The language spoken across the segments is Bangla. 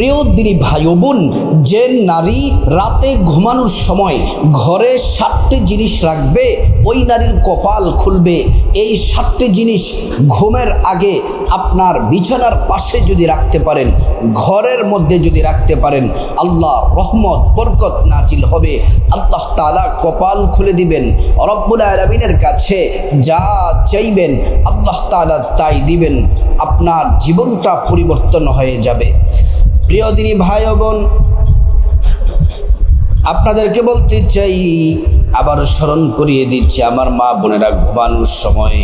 প্রিয় দিনী ভাই বোন, যে নারী রাতে ঘুমানোর সময় ঘরে সাতটি জিনিস রাখবে, ওই নারীর কপাল খুলবে। এই সাতটি জিনিস ঘুমের আগে আপনার বিছানার পাশে যদি রাখতে পারেন, ঘরের মধ্যে যদি রাখতে পারেন, আল্লাহ রহমত, বরকত নাজিল হবে। আল্লাহ তালা কপাল খুলে দিবেন, রব্বুল আলমিনের কাছে যা চাইবেন, আল্লাহ তালা তাই দিবেন। আপনার জীবনটা পরিবর্তন হয়ে যাবে। প্রিয় দিনী ভাই বোন, আপনাদেরকে বলতে চাই, আবার স্মরণ করিয়ে দিচ্ছি, আমার মা বোনেরা ঘুমানোর সময়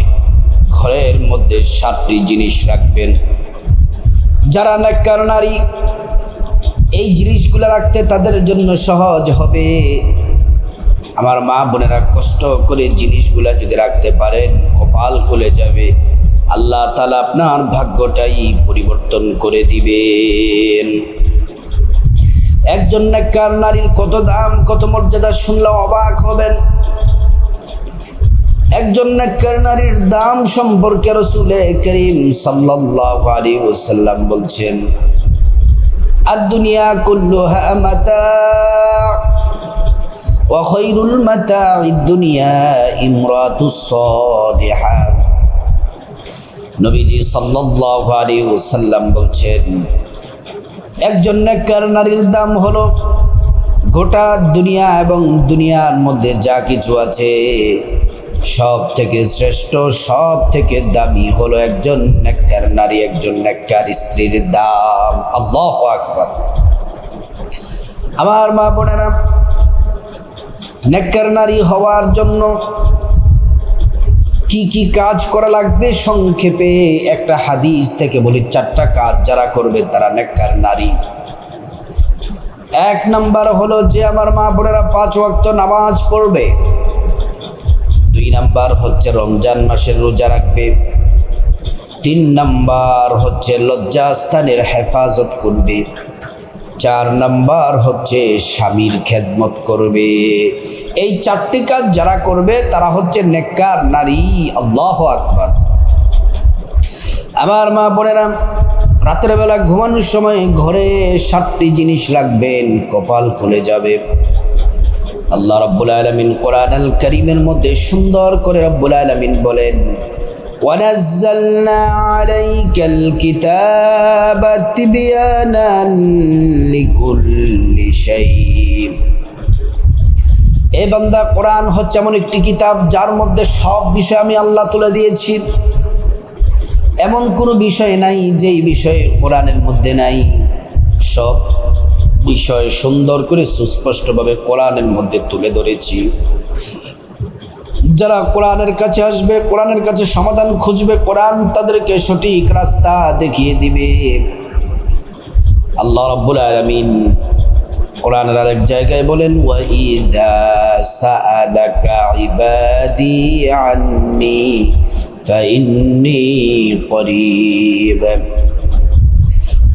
ঘরের মধ্যে সাতটি জিনিস রাখবেন। যারা নাক্কার নারী, এই জিনিসগুলো রাখতে তাদের জন্য সহজ হবে। আমার মা বোনেরা কষ্ট করে জিনিসগুলা যদি রাখতে পারেন, কপাল খুলে যাবে। আল্লাহ তালা আপনার ভাগ্যটাই পরিবর্তন করে দিবেন একজন নেককার নারীর কত দাম কত মর্যাদা শুনলে অবাক হবেন একজন নেককার নারীর দাম সম্পর্কে রসুলে করিম সাল্লাল্লাহু আলাইহি ওয়াসাল্লাম বলছেন الدنيا كلها متاع وخير المتاع الدنيا امرأة الصالحة নবীজি আলাইহি ওয়াসাল্লাম বলছেন, একজন নেককার নারীর দাম হলো গোটা দুনিয়া এবং দুনিয়ার মধ্যে যা কিছু আছে সব থেকে শ্রেষ্ঠ সব থেকে দামি হলো একজন নেককার নারী, একজন নেককার স্ত্রীর দাম। আল্লাহ আকবার। আমার মা বোনেরা, নেককার নারী হওয়ার জন্য কি কি কাজ করা লাগবে? সংক্ষেপে একটা হাদিস থেকে বলি, চারটা কাজ যারা করবে তারা নেককার নারী। এক নাম্বার হলো যে আমার মা বোনেরা পাঁচ ওয়াক্ত নামাজ পড়বে। দুই নাম্বার হচ্ছে রমজান মাসের রোজা রাখবে। তিন নাম্বার হচ্ছে লজ্জাস্থানের হেফাজত করবে। চার নাম্বার হচ্ছে স্বামীর খেদমত করবে। এই চারটি কাজ যারা করবে, তারা হচ্ছে নেককার নারী। আল্লাহ আকবার। আমার মা বোনেরা, রাতের বেলা ঘুমানোর সময় ঘরে সাতটি জিনিস রাখবেন, কপাল খুলে যাবে। আল্লাহ রব্বুল আলমিন কোরআন আল করিমের মধ্যে সুন্দর করে রব্বুল আলমিন বলেন ونزلنا عليك الكتاب تبيانا لكل شيء এ বান্দা কোরআন হচ্ছে এমন একটি কিতাব যার মধ্যে সব বিষয় আমি আল্লাহ তুলে দিয়েছি এমন কোনো বিষয় নাই যেই বিষয় কোরআনের মধ্যে নাই সব বিষয় সুন্দর করে সুস্পষ্টভাবে কোরআনের মধ্যে তুলে ধরেছি যারা কোরআনের কাছে আসবে কোরআনের কাছে সমাধান খুঁজবে কোরআন তাদেরকে সঠিক রাস্তা দেখিয়ে দিবে আল্লাহ রাব্বুল আলামিন কোরআনের আরেক জায়গায় বলেন ওয়াইদা সাআলাকা ইবাদি আন্নি ফাইন্নি করিব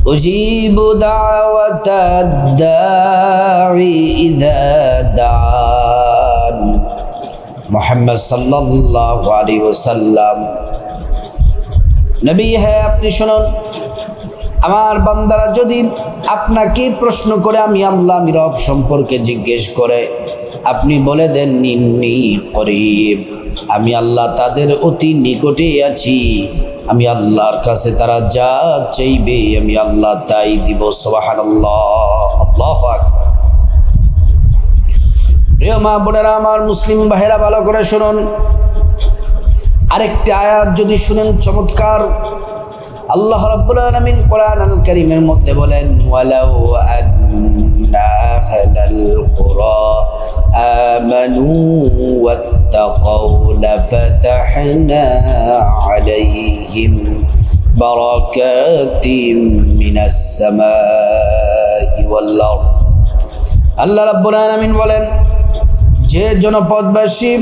أجيب دعوة الداعي إذا دعان মোহাম্মদ সাল্লাল্লাহু আলাইহি ওয়াসাল্লাম। নবী হ্যাঁ আপনি শুনুন। আমার বান্দারা যদি আপনাকে প্রশ্ন করে, আমি আল্লাহ মিরব সম্পর্কে জিজ্ঞেস করে, আপনি বলে দেন নিন্নি করিব। আমি আল্লাহ তাদের অতি নিকটে আছি। আমি আল্লাহর কাছে তারা যা চাইবে, আমি আল্লাহ তাই দিব। সুবহানাল্লাহ। আল্লাহ আকবার। প্রিয় মা বোনেরা, আমার মুসলিম ভাইরা ভালো করে শুনুন। আরেকটা আয়াত যদি শুনেন, চমৎকার। আল্লাহ রাব্বুল আলামিন কোরআন আল কারীমের মধ্যে বলেন, ওয়ালাউ আন্না আহলাল কুরা আমানু ওয়াত্তাকাউ লাফাতাহনা আলাইহিম বারাকাতিম মিনাস সামাই ওয়াল আল্লাহ রাব্বুল বলেন যে জনপদবাসী,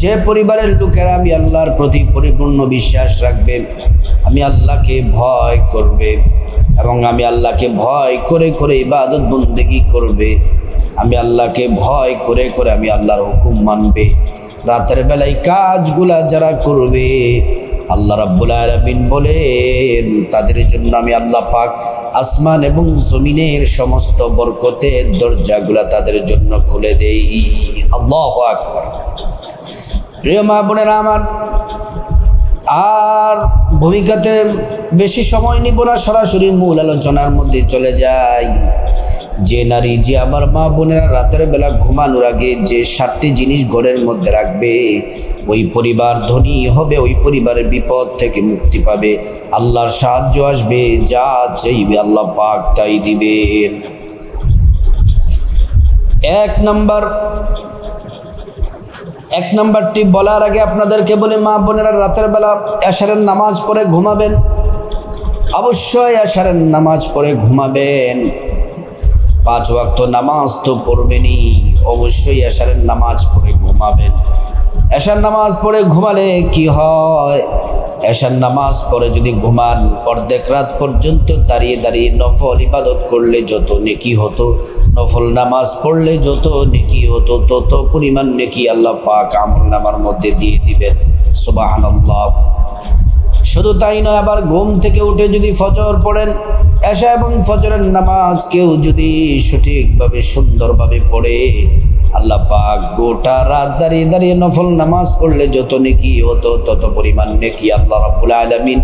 যে পরিবারের লোকেরা আমি আল্লাহর প্রতি পরিপূর্ণ বিশ্বাস রাখবে, আমি আল্লাহকে ভয় করবে এবং আমি আল্লাহকে ভয় করে করে ইবাদত বন্দেগি করবে। আমি আল্লাহকে ভয় করে করে আমি আল্লাহর হুকুম মানবে। রাতের বেলায় কাজগুলা যারা করবে, আল্লাহ রাব্বুল আলামিন বলেন, তাদের জন্য আমি আল্লাহ পাক আসমান এবং জমিনের সমস্ত বরকতের দরজাগুলা তাদের জন্য খুলে দেই। আল্লাহ আকবর। প্রিয় মা বোনেরা আমার, আর ভূমিকাতে বেশি সময় নিব না, সরাসরি মূল আলোচনার মধ্যে চলে যাই। যে নারী, যে আমার মা বোনেরা রাতের বেলা ঘুমানোর আগে যে সাতটি জিনিস ঘরের মধ্যে রাখবে ওই পরিবার ধনী হবে, ওই পরিবারের বিপদ থেকে মুক্তি পাবে। আল্লাহর সাহায্য আসবে, যা চাইবে আল্লাহ পাক তাই দিবেন। এক নাম্বার, এক নাম্বারটি বলার আগে আপনাদেরকে বলে, মা বোনেরা রাতের বেলা এশারের নামাজ পড়ে ঘুমাবেন। অবশ্যই এশারের নামাজ পড়ে ঘুমাবেন। পাঁচ ওয়াক্ত নামাজ তো পড়বেনই, অবশ্যই এশারের নামাজ পড়ে ঘুমাবেন। এশার নামাজ পড়ে ঘুমালে কি হয়? এশার নামাজ পড়ে যদি ঘুমান, অর্ধেক রাত পর্যন্ত দাঁড়িয়ে দাঁড়িয়ে নফল ইবাদত করলে যত নেকি হতো, নফল নামাজ পড়লে যত নেকি হতো, তত পরিমাণ নেকি আল্লাহ পাক আমল নামার মধ্যে দিয়ে দিবেন। সুবাহান আল্লাহ শুধু তাই নয়, আবার ঘুম থেকে উঠে যদি ফজর পড়েন, এশা এবং ফজরের নামাজ কেউ যদি সঠিকভাবে, সুন্দরভাবে পড়ে আল্লাহ পাক গোটা রাত দাঁড়িয়ে দাঁড়িয়ে নফল নামাজ পড়লে যত নেকি হতো, তত পরিমাণ নেকি আল্লাহ রাব্বুল আলামিন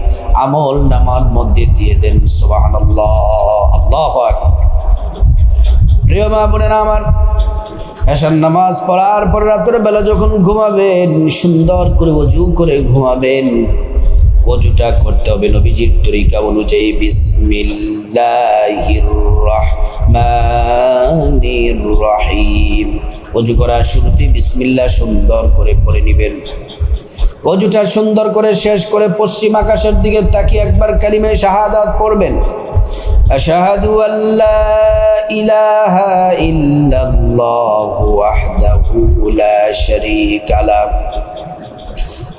আমল নামার মধ্যে দিয়ে দেন। সুবহানাল্লাহ। আল্লাহু প্রিয় মা বোনেরা আমার এসার নামাজ পড়ার পর রাতের বেলা যখন ঘুমাবেন, সুন্দর করে অজু করে ঘুমাবেন অজুটা করতে হবে নবীজির তরিকা অনুযায়ী বিসমিল্লাহির অজু করার শুরুতে বিসমিল্লা সুন্দর করে পড়ে নেবেন। অজুটা সুন্দর করে শেষ করে পশ্চিম আকাশের দিকে তাকিয়ে একবার কালিমে শাহাদাত পড়বেন। أشهد আল্লাহ ইলাহা إله إلا الله وحده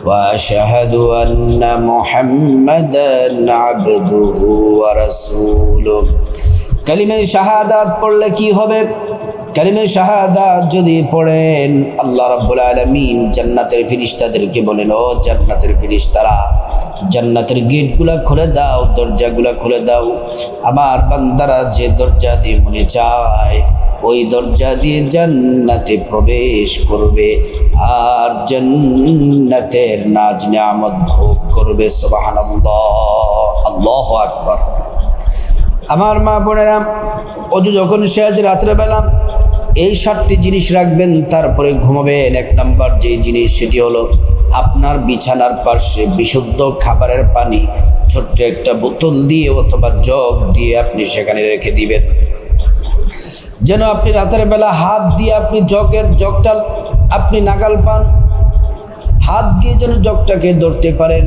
وأشهد أن محمدا عبده ورسوله কালিমে শাহাদাত পড়লে কি হবে কালিমে শাহাদাত যদি পড়েন আল্লাহ রাব্বুল আলামিন জান্নাতের ফিরিস্তাদেরকে বলেন ও জান্নাতের ফিরিস্তারা জান্নাতের গেটগুলা খুলে দাও দরজাগুলা খুলে দাও আমার বান্দারা যে দরজা দিয়ে মনে চায় ওই দরজা দিয়ে জান্নাতে প্রবেশ করবে আর জান্নাতের নাজ নিয়ামত ভোগ করবে, সুবহানাল্লাহ। আল্লাহ আকবার। আমার মা বোনেরা, অজু যখন শেষ, রাত্রেবেলা এই সাতটি জিনিস রাখবেন, তারপরে ঘুমাবেন। এক নাম্বার যে জিনিস, সেটি হলো আপনার বিছানার পাশে বিশুদ্ধ খাবারের পানি, ছোট্ট একটা বোতল দিয়ে অথবা জগ দিয়ে আপনি সেখানে রেখে দিবেন। যেন আপনি রাতের বেলা হাত দিয়ে আপনি জগের জগটা আপনি নাগাল পান। হাত দিয়ে যেন জগটাকে ধরতে পারেন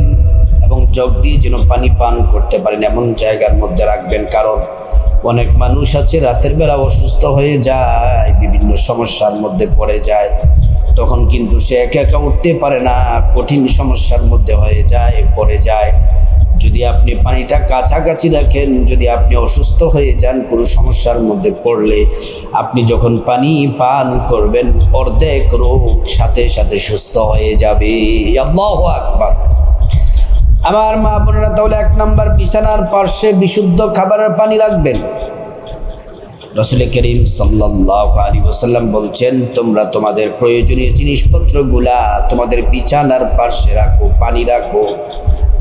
এবং জগ দিয়ে যেন পানি পান করতে পারেন এমন জায়গার মধ্যে রাখবেন। কারণ অনেক মানুষ আছে, রাতের বেলা অসুস্থ হয়ে যায়, বিভিন্ন সমস্যার মধ্যে পড়ে যায়। তখন কিন্তু সে একা একা উঠতে পারে না, কঠিন সমস্যার মধ্যে হয়ে যায়, পড়ে যায়। যদি আপনি পানিটা কাছাকাছি রাখেন, যদি আপনি অসুস্থ হয়ে যান, কোনো সমস্যার মধ্যে পড়লে আপনি যখন পানি পান করবেন, অর্ধেক রোগ সাথে সাথে সুস্থ হয়ে যাবে। আকবার। আমার মা বোনেরা, তাহলে এক নম্বর বিছানার পার্শ্বে বিশুদ্ধ খাবারের পানি রাখবেন। রসুল করিম সাল্লাহ ওসাল্লাম বলছেন, তোমরা তোমাদের প্রয়োজনীয় জিনিসপত্রগুলা তোমাদের বিছানার পার্শ্বে রাখো, পানি রাখো।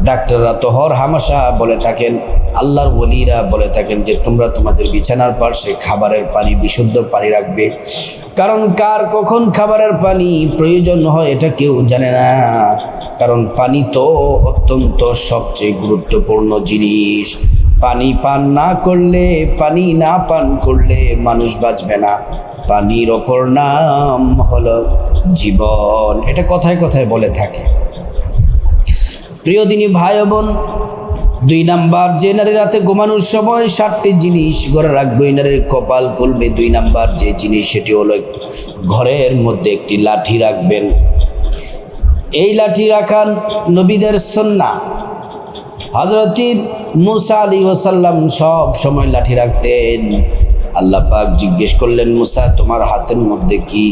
ডাক্তাররা তো হর হামাশা বলে থাকেন, আল্লাহর ওলিরা বলে থাকেন যে তোমরা তোমাদের বিছানার পার্শ্বে খাবারের পানি, বিশুদ্ধ পানি রাখবে। কারণ কার কখন খাবারের পানি প্রয়োজন হয় এটা কেউ জানে না। কারণ পানি তো অত্যন্ত সবচেয়ে গুরুত্বপূর্ণ জিনিস। পানি পান না করলে, পানি না পান করলে মানুষ বাঁচবে না। পানির ওপর নাম হলো জীবন। এটা কথায় কথায় বলে থাকে। প্রিয় দিনী ভাই বোন, দুই নাম্বার যে নারী রাতে ঘুমানোর সময় সাতটি জিনিস ঘরে রাখবে নারীর কপাল খুলবে। দুই নাম্বার যে জিনিস, সেটি হলো ঘরের মধ্যে একটি লাঠি রাখবেন। এই লাঠি রাখান নবীদের সন্না হজরতি মুসা আলী ওসাল্লাম সব সময় লাঠি রাখতেন। আল্লাহ পাক জিজ্ঞেস করলেন, মুসা, তোমার হাতের মধ্যে কি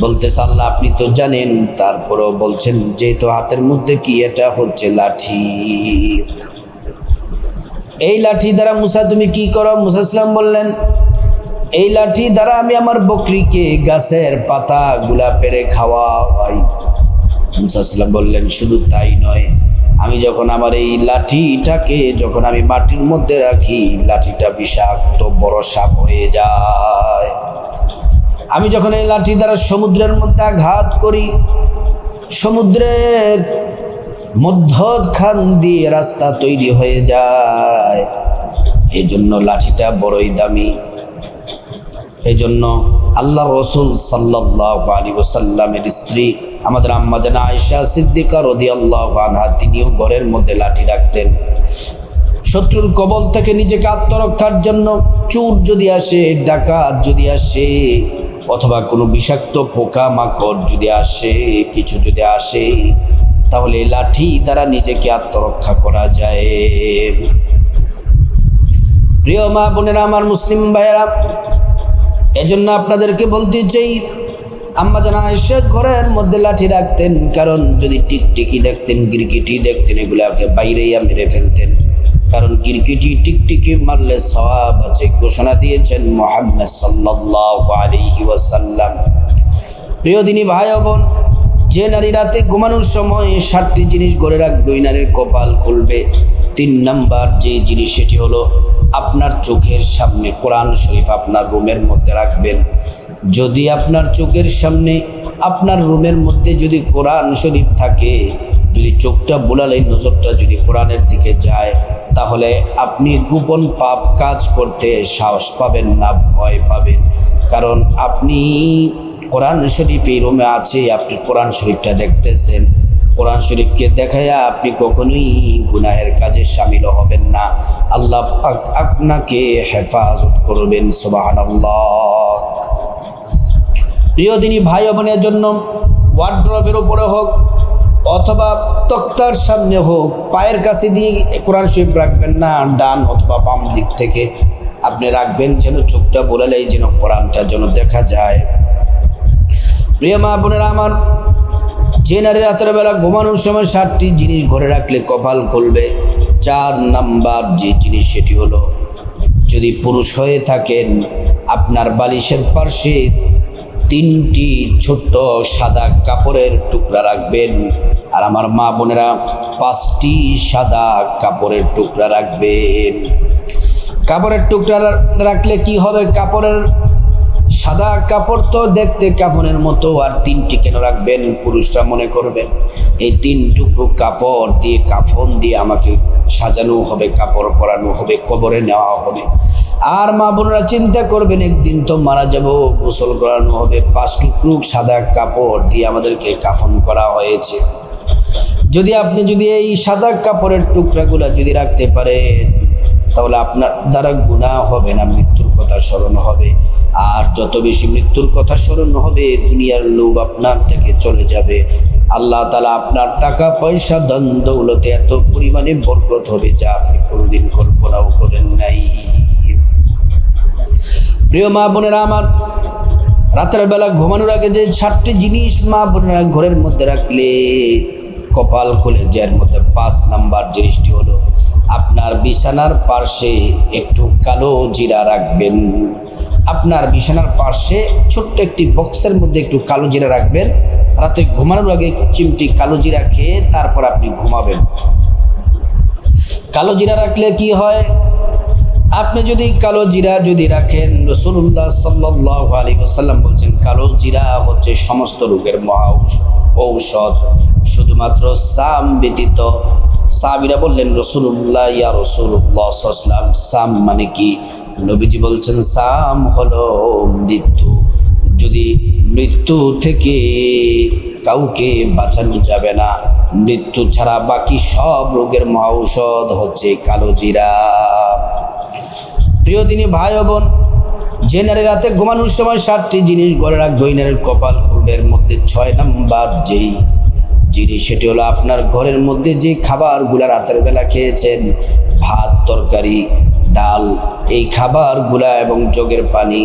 বলতেছে, আল্লাহ, আপনি তো জানেন। তারপরও বলছেন, যেহেতু হাতের মধ্যে কি, এটা হচ্ছে লাঠি। এই লাঠি দ্বারা মুসা, তুমি কি করো? মুসা ইসলাম বললেন, এই লাঠি দ্বারা আমি আমার বকরিকে গাছের পাতা গুলা পেরে খাওয়াই। মুসা ইসলাম বললেন, শুধু তাই নয়, আমি যখন আমার এই লাঠিটাকে, যখন আমি মাটির মধ্যে রাখি, লাঠিটা বিষাক্ত বড় সাপ হয়ে যায়। আমি যখন এই লাঠি দ্বারা সমুদ্রের মধ্যে আঘাত করি, সমুদ্রের মধ্যখান দিয়ে রাস্তা তৈরি হয়ে যায়। এই জন্য লাঠিটা বড়ই দামি। এই জন্য আল্লাহ রসুল সাল্লাহ স্ত্রী, আমাদের আম্মা জানা আয়সা সিদ্দিকা রদি আল্লাহ আনহা, তিনিও ঘরের মধ্যে লাঠি রাখতেন। শত্রুর কবল থেকে নিজেকে আত্মরক্ষার জন্য চুর যদি আসে, ডাকাত যদি আসে অথবা কোনো বিষাক্ত পোকা মাকড় যদি আসে, কিছু যদি আসে, তাহলে লাঠি দ্বারা নিজেকে আত্মরক্ষা করা যায়। প্রিয় মা বোনেরা, আমার মুসলিম ভাইয়েরা, এজন্য আপনাদেরকে বলতে চাই, আম্মা জানা এসে ঘরের মধ্যে লাঠি রাখতেন, কারণ যদি টিকটিকি দেখতেন, গিরগিটি দেখতেন, এগুলাকে বাইরেই মেরে ফেলতেন। কারণ গিরগিটি টিকটিকি মারলে সওয়াব আছে। ঘোষণা দিয়েছেন মোহাম্মদ সাল্লাল্লাহু আলাইহি প্রিয় দিনী ভাই বোন, যে নারী রাতে ঘুমানোর সময় ষাটটি জিনিস গড়ে রাখবে, ওই নারীর কপাল খুলবে। তিন নাম্বার যে জিনিস, সেটি হলো আপনার চোখের সামনে, কোরআন শরীফ আপনার রুমের মধ্যে রাখবেন। যদি আপনার চোখের সামনে, আপনার রুমের মধ্যে যদি কোরআন শরীফ থাকে, যদি চোখটা বোলালে, নজরটা যদি কোরআনের দিকে যায় তাহলে আপনি গোপন পাপ কাজ করতে সাহস পাবেন না, ভয় পাবেন। কারণ আপনি কোরআন শরীফ রুমে আছে, আপনি কোরআন শরীফটা দেখতেছেন। কোরআন শরীফকে দেখাইয়া আপনি কখনোই গুনাহের কাজে সামিল হবেন না। আল্লাহ আপনাকে হেফাজত করবেন সুবাহান প্রিয় দিনী ভাই বোনের জন্য ওয়ার্ড্রফের উপরে হোক অথবা তক্তার সামনে হোক, পায়ের কাছে দিয়ে কোরআন শরীফ রাখবেন না, ডান অথবা বাম দিক থেকে আপনি রাখবেন যেন চোখটা বোলালেই যেন কোরআনটা যেন দেখা যায়। প্রিয় মা বোনেরা আমার, যে নারী রাতের বেলা ঘুমানোর সময় সাতটি জিনিস ঘরে রাখলে কপাল খুলবে, চার নাম্বার যে জিনিস সেটি হলো, যদি পুরুষ হয়ে থাকেন, আপনার বালিশের পার্শ্বে তিনটি ছোট্ট সাদা কাপড়ের টুকরা রাখবেন। আর আমার মা বোনেরা, পাঁচটি সাদা কাপড়ের টুকরা রাখবেন। কাপড়ের টুকরা রাখলে কি হবে? কাপড়ের সাদা কাপড় তো দেখতে কাফনের মতো, আর তিনটি কেন রাখবেন? পুরুষরা মনে করবেন এই তিন টুকরো কাপড় দিয়ে, কাফন দিয়ে আমাকে সাজানো হবে, কাপড় পরানো হবে, কবরে নেওয়া হবে। আর মা বোনরা চিন্তা করবেন, একদিন তো মারা যাব, গোসল করানো হবে, পাঁচ টুকরো সাদা কাপড় দিয়ে আমাদেরকে কাফন করা হয়েছে। যদি আপনি যদি এই সাদা কাপড়ের টুকরাগুলো যদি রাখতে পারেন, তাহলে আপনার দ্বারা গুণা হবে না, মৃত্যুর কথা স্মরণ হবে। আর যত বেশি মৃত্যুর কথা স্মরণ হবে, দুনিয়ার লোভ আপনার থেকে চলে যাবে। আল্লাহ তালা আপনার টাকা, পয়সা দৌলতে এত পরিমাণে বরকত হবে যা আপনি কোনোদিন কল্পনাও করেন নাই। প্রিয় মা বোনেরা আমার, রাতের বেলা ঘুমানোর আগে যে সাতটি জিনিস মা বোনেরা ঘরের মধ্যে রাখলে, কপাল খুলে যার মধ্যে পাঁচ নাম্বার জিনিসটি হলো, আপনার বিছানার পার্শ্বে একটু কালো জিরা রাখবেন। আপনার বিছানার পার্শ্বে ছোট্ট একটি বক্সের মধ্যে একটু কালো জিরা রাখবেন। রাতে ঘুমানোর আগে চিমটি কালো জিরা খেয়ে তারপর আপনি ঘুমাবেন। কালো জিরা রাখলে কি হয়? আপনি যদি কালো জিরা যদি রাখেন রসুল্লাহ সাল্লাহ আলী আসাল্লাম বলছেন, কালো জিরা হচ্ছে সমস্ত রোগের মহা ঔষধ। শুধুমাত্র সাম ব্যতীত সাবিরা বললেন রসুল্লাহ ইয়া রসুল্লাহ সাল্লাম সাম মানে কি? নবীজি বলছেন, সাম হলো মৃত্যু। যদি মৃত্যু থেকে কাউকে বাঁচানো যাবে না, মৃত্যু ছাড়া বাকি সব রোগের মহা ঔষধ হচ্ছে কালো জিরা। প্রিয় তিনি ভাই বোন, যে নারী রাতে ঘুমানোর সময় সাতটি জিনিস গড়ে রাখবে, ওই নারীর কপাল পূর্বের মধ্যে ছয় নাম্বার যেই জিনিস, সেটি হলো আপনার ঘরের মধ্যে যে খাবারগুলা রাতের বেলা খেয়েছেন, ভাত, তরকারি, ডাল, এই খাবারগুলা এবং জগের পানি,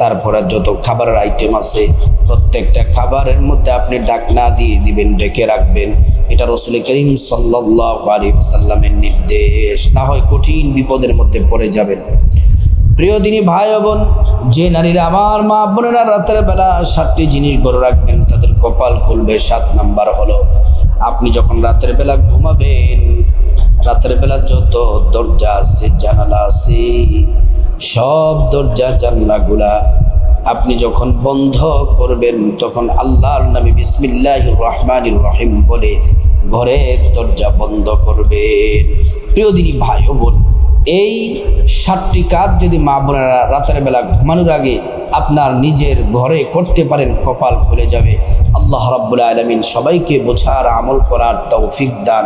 তারপরে যত খাবারের আইটেম আছে প্রত্যেকটা খাবারের মধ্যে আপনি ডাকনা দিয়ে দিবেন, ডেকে রাখবেন। এটা রসুল করিম সাল্লামের নির্দেশ। না হয় কঠিন বিপদের মধ্যে পড়ে যাবেন। প্রিয় দিনী ভাই বোন, যে নারীরা আমার মা বোনেরা রাতের বেলা সাতটি জিনিস গড়ে রাখবেন, তাদের কপাল খুলবে সাত নাম্বার হলো, আপনি যখন রাতের বেলা ঘুমাবেন, রাতের বেলা যত দরজা আছে, জানালা আছে, সব দরজা জানলাগুলা আপনি যখন বন্ধ করবেন, তখন আল্লাহর নামে বিসমিল্লাহ রহমানির রহিম বলে ঘরের দরজা বন্ধ করবেন। প্রিয় দিনী ভাই ও বোন, এই সাতটি কাজ যদি মা বোনেরা রাতের বেলা ঘুমানোর আগে আপনার নিজের ঘরে করতে পারেন, কপাল খুলে যাবে। আল্লাহ রাব্বুল আলমিন সবাইকে বোঝার আমল করার তৌফিক দান